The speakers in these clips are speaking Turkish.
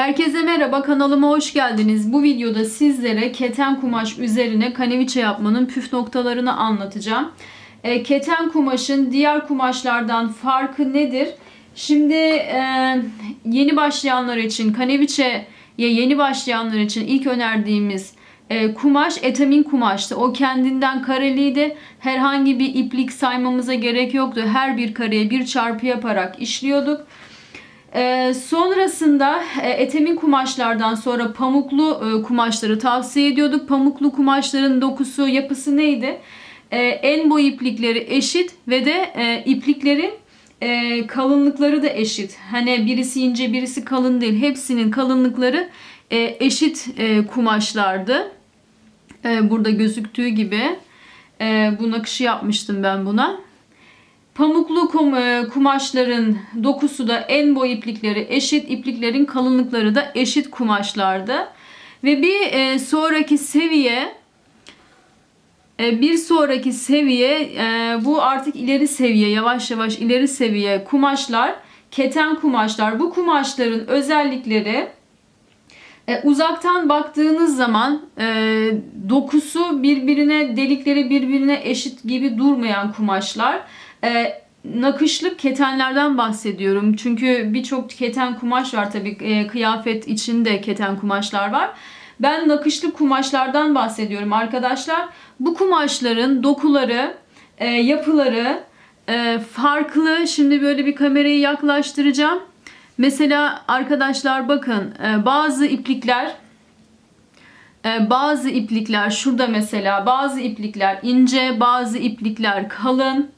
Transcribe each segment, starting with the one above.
Herkese merhaba kanalıma hoş geldiniz. Bu videoda sizlere keten kumaş üzerine kaneviçe yapmanın püf noktalarını anlatacağım. E, keten kumaşın diğer kumaşlardan farkı nedir? Şimdi e, yeni başlayanlar için kaneviçeye yeni başlayanlar için ilk önerdiğimiz e, kumaş etamin kumaştı. O kendinden kareliydi. Herhangi bir iplik saymamıza gerek yoktu. Her bir kareye bir çarpı yaparak işliyorduk. Ee, sonrasında e, etemin kumaşlardan sonra pamuklu e, kumaşları tavsiye ediyorduk. Pamuklu kumaşların dokusu, yapısı neydi? Ee, en boy iplikleri eşit ve de e, ipliklerin e, kalınlıkları da eşit. Hani birisi ince birisi kalın değil. Hepsinin kalınlıkları e, eşit e, kumaşlardı. E, burada gözüktüğü gibi. E, bu nakışı yapmıştım ben buna. Pamuklu kum- e, kumaşların dokusu da en boy iplikleri eşit, ipliklerin kalınlıkları da eşit kumaşlardı. Ve bir e, sonraki seviye e, bir sonraki seviye e, bu artık ileri seviye yavaş yavaş ileri seviye kumaşlar keten kumaşlar bu kumaşların özellikleri e, uzaktan baktığınız zaman e, dokusu birbirine delikleri birbirine eşit gibi durmayan kumaşlar e, nakışlık ketenlerden bahsediyorum. Çünkü birçok keten kumaş var tabii e, kıyafet içinde keten kumaşlar var. Ben nakışlı kumaşlardan bahsediyorum arkadaşlar. Bu kumaşların dokuları, e, yapıları e, farklı. Şimdi böyle bir kamerayı yaklaştıracağım. Mesela arkadaşlar bakın e, bazı iplikler e, bazı iplikler şurada mesela bazı iplikler ince, bazı iplikler kalın.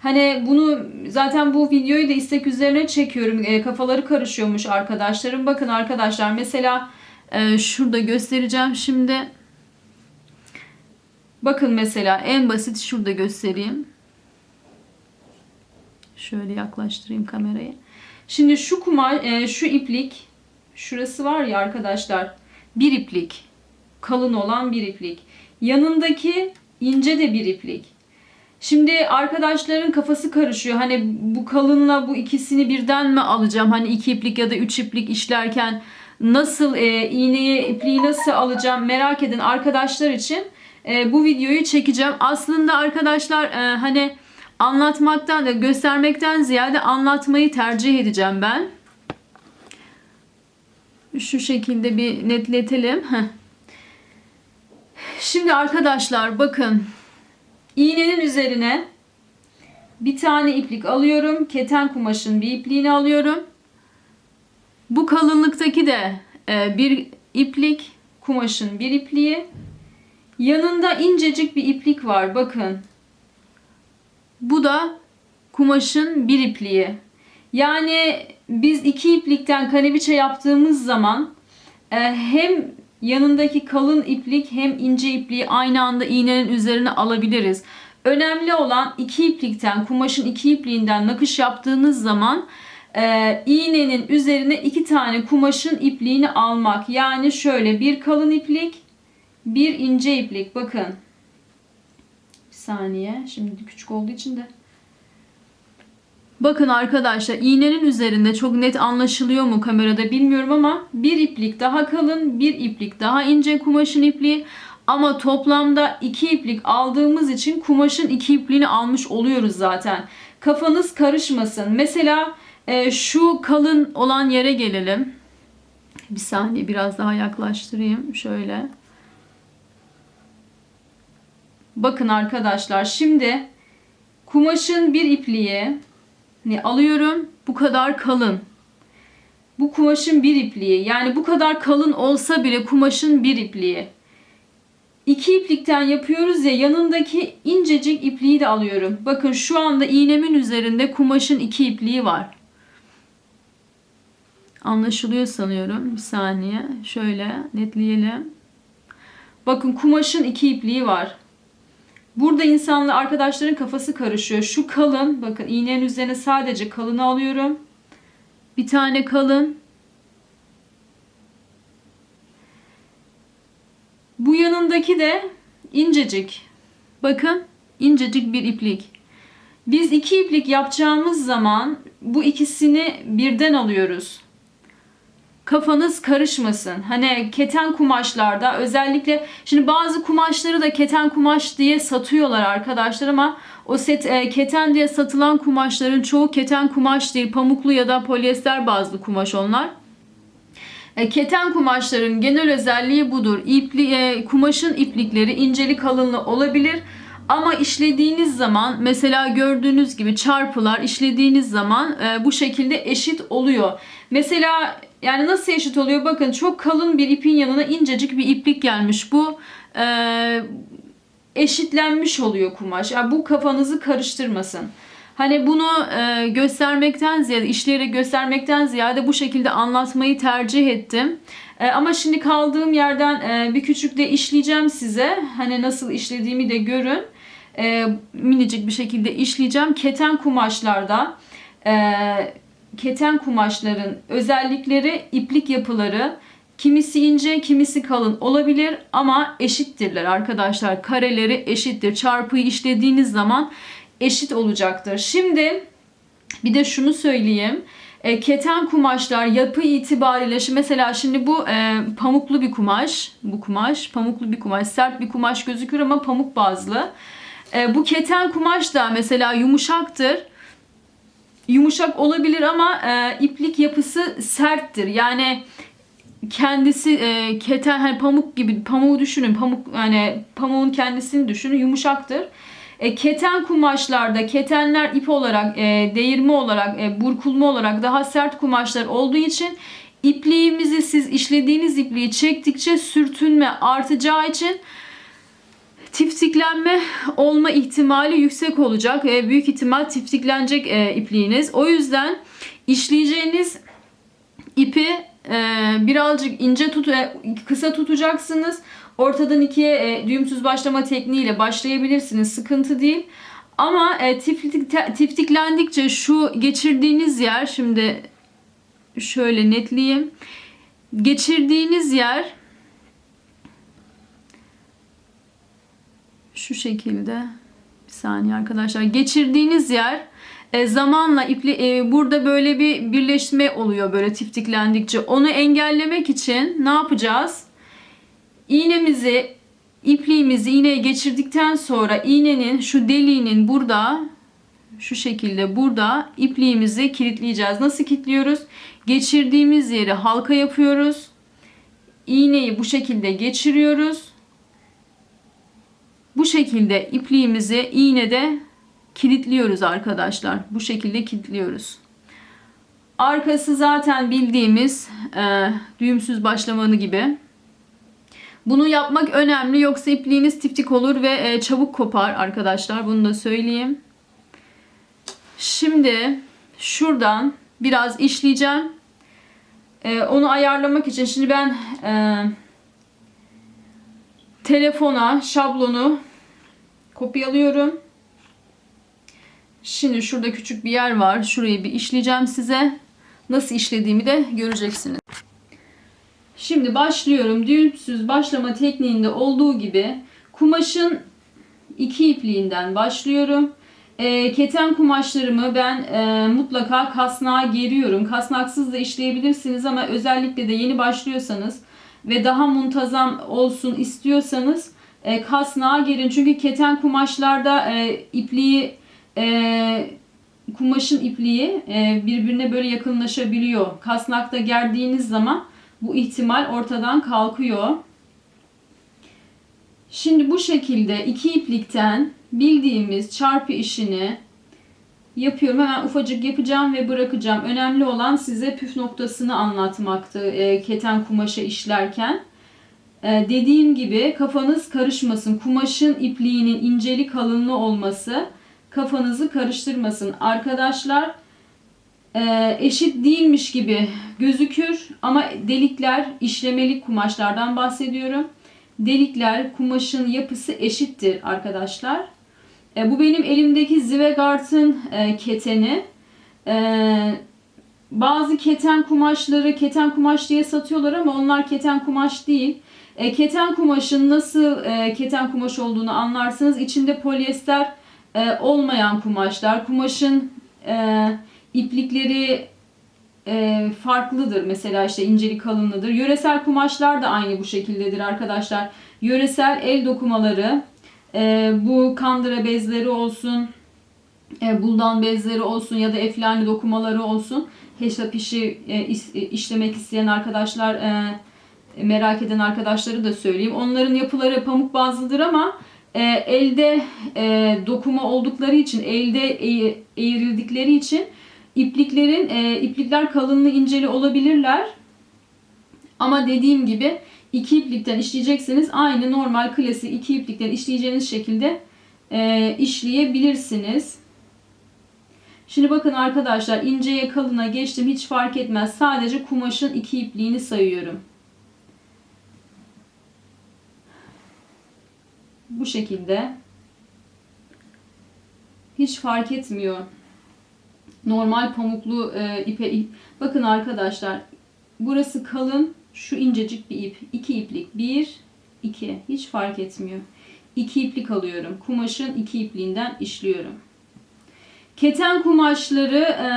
Hani bunu zaten bu videoyu da istek üzerine çekiyorum. E, kafaları karışıyormuş arkadaşlarım. Bakın arkadaşlar mesela e, şurada göstereceğim şimdi. Bakın mesela en basit şurada göstereyim. Şöyle yaklaştırayım kamerayı. Şimdi şu kuma e, şu iplik şurası var ya arkadaşlar. Bir iplik. Kalın olan bir iplik. Yanındaki ince de bir iplik. Şimdi arkadaşların kafası karışıyor. Hani bu kalınla bu ikisini birden mi alacağım? Hani iki iplik ya da üç iplik işlerken nasıl e, iğneyi ipliği nasıl alacağım merak edin arkadaşlar için e, bu videoyu çekeceğim. Aslında arkadaşlar e, hani anlatmaktan da göstermekten ziyade anlatmayı tercih edeceğim ben. Şu şekilde bir netletelim. Heh. Şimdi arkadaşlar bakın İğnenin üzerine bir tane iplik alıyorum. Keten kumaşın bir ipliğini alıyorum. Bu kalınlıktaki de e, bir iplik, kumaşın bir ipliği. Yanında incecik bir iplik var. Bakın. Bu da kumaşın bir ipliği. Yani biz iki iplikten kaneviçe yaptığımız zaman e, hem yanındaki kalın iplik hem ince ipliği aynı anda iğnenin üzerine alabiliriz. Önemli olan iki iplikten, kumaşın iki ipliğinden nakış yaptığınız zaman e, iğnenin üzerine iki tane kumaşın ipliğini almak. Yani şöyle bir kalın iplik, bir ince iplik. Bakın. Bir saniye. Şimdi küçük olduğu için de Bakın arkadaşlar iğnenin üzerinde çok net anlaşılıyor mu kamerada bilmiyorum ama bir iplik daha kalın, bir iplik daha ince kumaşın ipliği. Ama toplamda iki iplik aldığımız için kumaşın iki ipliğini almış oluyoruz zaten. Kafanız karışmasın. Mesela e, şu kalın olan yere gelelim. Bir saniye biraz daha yaklaştırayım. Şöyle. Bakın arkadaşlar şimdi kumaşın bir ipliği Hani alıyorum bu kadar kalın. Bu kumaşın bir ipliği. Yani bu kadar kalın olsa bile kumaşın bir ipliği. İki iplikten yapıyoruz ya yanındaki incecik ipliği de alıyorum. Bakın şu anda iğnemin üzerinde kumaşın iki ipliği var. Anlaşılıyor sanıyorum. Bir saniye. Şöyle netleyelim. Bakın kumaşın iki ipliği var. Burada insanla arkadaşların kafası karışıyor. Şu kalın, bakın iğnenin üzerine sadece kalını alıyorum. Bir tane kalın. Bu yanındaki de incecik. Bakın incecik bir iplik. Biz iki iplik yapacağımız zaman bu ikisini birden alıyoruz. Kafanız karışmasın. Hani keten kumaşlarda özellikle şimdi bazı kumaşları da keten kumaş diye satıyorlar arkadaşlar ama o set e, keten diye satılan kumaşların çoğu keten kumaş değil. Pamuklu ya da polyester bazlı kumaş onlar. E, keten kumaşların genel özelliği budur. İpli, e, kumaşın iplikleri inceli kalınlı olabilir. Ama işlediğiniz zaman mesela gördüğünüz gibi çarpılar işlediğiniz zaman e, bu şekilde eşit oluyor. Mesela yani nasıl eşit oluyor? Bakın çok kalın bir ipin yanına incecik bir iplik gelmiş. Bu e, eşitlenmiş oluyor kumaş. Yani bu kafanızı karıştırmasın. Hani bunu e, göstermekten ziyade, işleyerek göstermekten ziyade bu şekilde anlatmayı tercih ettim. E, ama şimdi kaldığım yerden e, bir küçük de işleyeceğim size. Hani nasıl işlediğimi de görün. E, minicik bir şekilde işleyeceğim. Keten kumaşlarda e, keten kumaşların özellikleri, iplik yapıları kimisi ince, kimisi kalın olabilir ama eşittirler arkadaşlar. Kareleri eşittir. Çarpıyı işlediğiniz zaman eşit olacaktır. Şimdi bir de şunu söyleyeyim. E, keten kumaşlar yapı itibariyle şimdi mesela şimdi bu e, pamuklu bir kumaş. Bu kumaş pamuklu bir kumaş. Sert bir kumaş gözükür ama pamuk bazlı. E, bu keten kumaş da mesela yumuşaktır. Yumuşak olabilir ama e, iplik yapısı serttir. Yani kendisi e, keten hani pamuk gibi pamuğu düşünün. Pamuk yani pamuğun kendisini düşünün yumuşaktır. E, keten kumaşlarda ketenler ip olarak, e, değirme olarak, e, burkulma olarak daha sert kumaşlar olduğu için ipliğimizi siz işlediğiniz ipliği çektikçe sürtünme artacağı için tiftiklenme olma ihtimali yüksek olacak. E, büyük ihtimal tiftiklenecek e, ipliğiniz. O yüzden işleyeceğiniz ipi e, birazcık ince tut, e, kısa tutacaksınız. Ortadan ikiye e, düğümsüz başlama tekniğiyle başlayabilirsiniz. Sıkıntı değil. Ama e, tiftik, tiftiklendikçe şu geçirdiğiniz yer şimdi şöyle netleyeyim. Geçirdiğiniz yer şu şekilde bir saniye arkadaşlar. Geçirdiğiniz yer e, zamanla ipli e, burada böyle bir birleşme oluyor böyle tiftiklendikçe. Onu engellemek için ne yapacağız? İğnemizi ipliğimizi iğneye geçirdikten sonra iğnenin şu deliğinin burada şu şekilde burada ipliğimizi kilitleyeceğiz. Nasıl kilitliyoruz? Geçirdiğimiz yeri halka yapıyoruz. İğneyi bu şekilde geçiriyoruz. Bu şekilde ipliğimizi iğnede kilitliyoruz arkadaşlar. Bu şekilde kilitliyoruz. Arkası zaten bildiğimiz e, düğümsüz başlamanı gibi. Bunu yapmak önemli yoksa ipliğiniz tiftik olur ve e, çabuk kopar arkadaşlar. Bunu da söyleyeyim. Şimdi şuradan biraz işleyeceğim. E, onu ayarlamak için şimdi ben e, telefona şablonu kopyalıyorum. Şimdi şurada küçük bir yer var. Şurayı bir işleyeceğim size. Nasıl işlediğimi de göreceksiniz. Şimdi başlıyorum. Düğümsüz başlama tekniğinde olduğu gibi kumaşın iki ipliğinden başlıyorum. E, keten kumaşlarımı ben e, mutlaka kasnağa geriyorum. Kasnaksız da işleyebilirsiniz ama özellikle de yeni başlıyorsanız ve daha muntazam olsun istiyorsanız e, kasnağa gerin. Çünkü keten kumaşlarda e, ipliği e, kumaşın ipliği e, birbirine böyle yakınlaşabiliyor. Kasnakta gerdiğiniz zaman bu ihtimal ortadan kalkıyor. Şimdi bu şekilde iki iplikten bildiğimiz çarpı işini yapıyorum. Hemen ufacık yapacağım ve bırakacağım. Önemli olan size püf noktasını anlatmaktı e, keten kumaşa işlerken. E, dediğim gibi kafanız karışmasın. Kumaşın ipliğinin inceli kalınlığı olması kafanızı karıştırmasın. Arkadaşlar e, eşit değilmiş gibi gözükür ama delikler işlemelik kumaşlardan bahsediyorum. Delikler kumaşın yapısı eşittir arkadaşlar. E, bu benim elimdeki Zivegart'ın e, keteni. E, bazı keten kumaşları keten kumaş diye satıyorlar ama onlar keten kumaş değil. E, keten kumaşın nasıl e, keten kumaş olduğunu anlarsınız. İçinde polyester e, olmayan kumaşlar. Kumaşın e, iplikleri e, farklıdır. Mesela işte incelik kalınlığıdır. Yöresel kumaşlar da aynı bu şekildedir arkadaşlar. Yöresel el dokumaları e, bu kandıra bezleri olsun, e, buldan bezleri olsun ya da eflani dokumaları olsun. Hesap işi e, is- e, işlemek isteyen arkadaşlar e, merak eden arkadaşları da söyleyeyim. Onların yapıları pamuk bazlıdır ama e, elde e, dokuma oldukları için, elde eğ- eğrildikleri için ipliklerin e, iplikler kalınlığı inceli olabilirler. Ama dediğim gibi iki iplikten işleyecekseniz aynı normal klasik iki iplikten işleyeceğiniz şekilde e, işleyebilirsiniz. Şimdi bakın arkadaşlar inceye kalına geçtim hiç fark etmez. Sadece kumaşın iki ipliğini sayıyorum. Bu şekilde. Hiç fark etmiyor. Normal pamuklu e, ipe ip. Bakın arkadaşlar. Burası kalın. Şu incecik bir ip. iki iplik. Bir, iki. Hiç fark etmiyor. İki iplik alıyorum. Kumaşın iki ipliğinden işliyorum. Keten kumaşları e,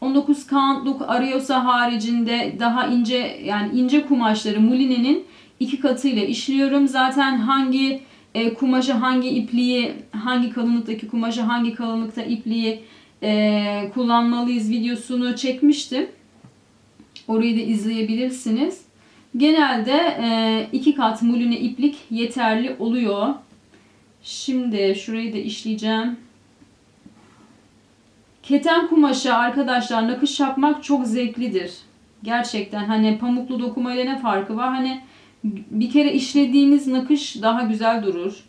19 count arıyorsa haricinde daha ince yani ince kumaşları mulinenin iki katıyla işliyorum. Zaten hangi e, kumaşı hangi ipliği hangi kalınlıktaki kumaşı hangi kalınlıkta ipliği e, kullanmalıyız videosunu çekmiştim. Orayı da izleyebilirsiniz. Genelde e, iki kat muline iplik yeterli oluyor. Şimdi şurayı da işleyeceğim. Keten kumaşı arkadaşlar nakış yapmak çok zevklidir. Gerçekten hani pamuklu dokumayla ne farkı var? Hani bir kere işlediğiniz nakış daha güzel durur.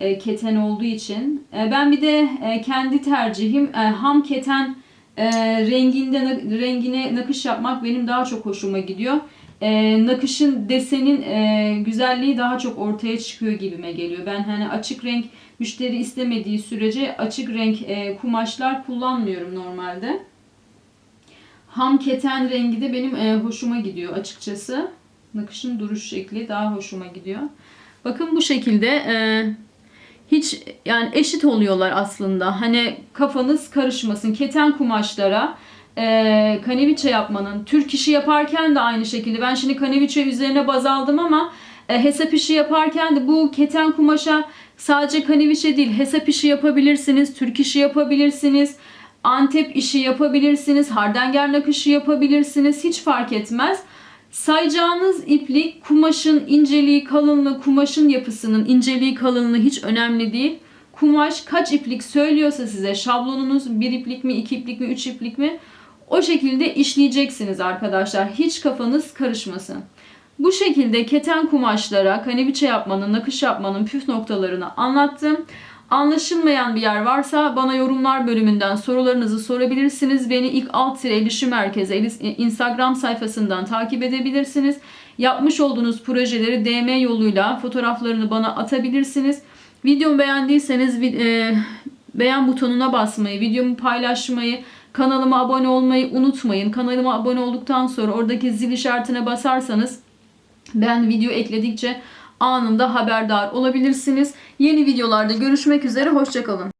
E, keten olduğu için. E, ben bir de e, kendi tercihim e, ham keten e, renginde rengine nakış yapmak benim daha çok hoşuma gidiyor. E, nakışın desenin e, güzelliği daha çok ortaya çıkıyor gibime geliyor. Ben hani açık renk müşteri istemediği sürece açık renk e, kumaşlar kullanmıyorum normalde. Ham keten rengi de benim e, hoşuma gidiyor açıkçası. Nakışın duruş şekli daha hoşuma gidiyor. Bakın bu şekilde e, hiç yani eşit oluyorlar aslında. Hani kafanız karışmasın. Keten kumaşlara e, kaneviçe yapmanın, Türk işi yaparken de aynı şekilde. Ben şimdi kaneviçe üzerine baz aldım ama e, hesap işi yaparken de bu keten kumaşa sadece kaneviçe değil hesap işi yapabilirsiniz, Türk işi yapabilirsiniz. Antep işi yapabilirsiniz, hardanger nakışı yapabilirsiniz. Hiç fark etmez. Sayacağınız iplik kumaşın inceliği, kalınlığı, kumaşın yapısının inceliği, kalınlığı hiç önemli değil. Kumaş kaç iplik söylüyorsa size şablonunuz bir iplik mi, iki iplik mi, üç iplik mi o şekilde işleyeceksiniz arkadaşlar. Hiç kafanız karışmasın. Bu şekilde keten kumaşlara kaneviçe yapmanın, nakış yapmanın püf noktalarını anlattım. Anlaşılmayan bir yer varsa bana yorumlar bölümünden sorularınızı sorabilirsiniz. Beni ilk alt tire ilişim merkezi Instagram sayfasından takip edebilirsiniz. Yapmış olduğunuz projeleri DM yoluyla fotoğraflarını bana atabilirsiniz. Videomu beğendiyseniz e, beğen butonuna basmayı, videomu paylaşmayı, kanalıma abone olmayı unutmayın. Kanalıma abone olduktan sonra oradaki zil işaretine basarsanız ben video ekledikçe anında haberdar olabilirsiniz. Yeni videolarda görüşmek üzere. Hoşçakalın.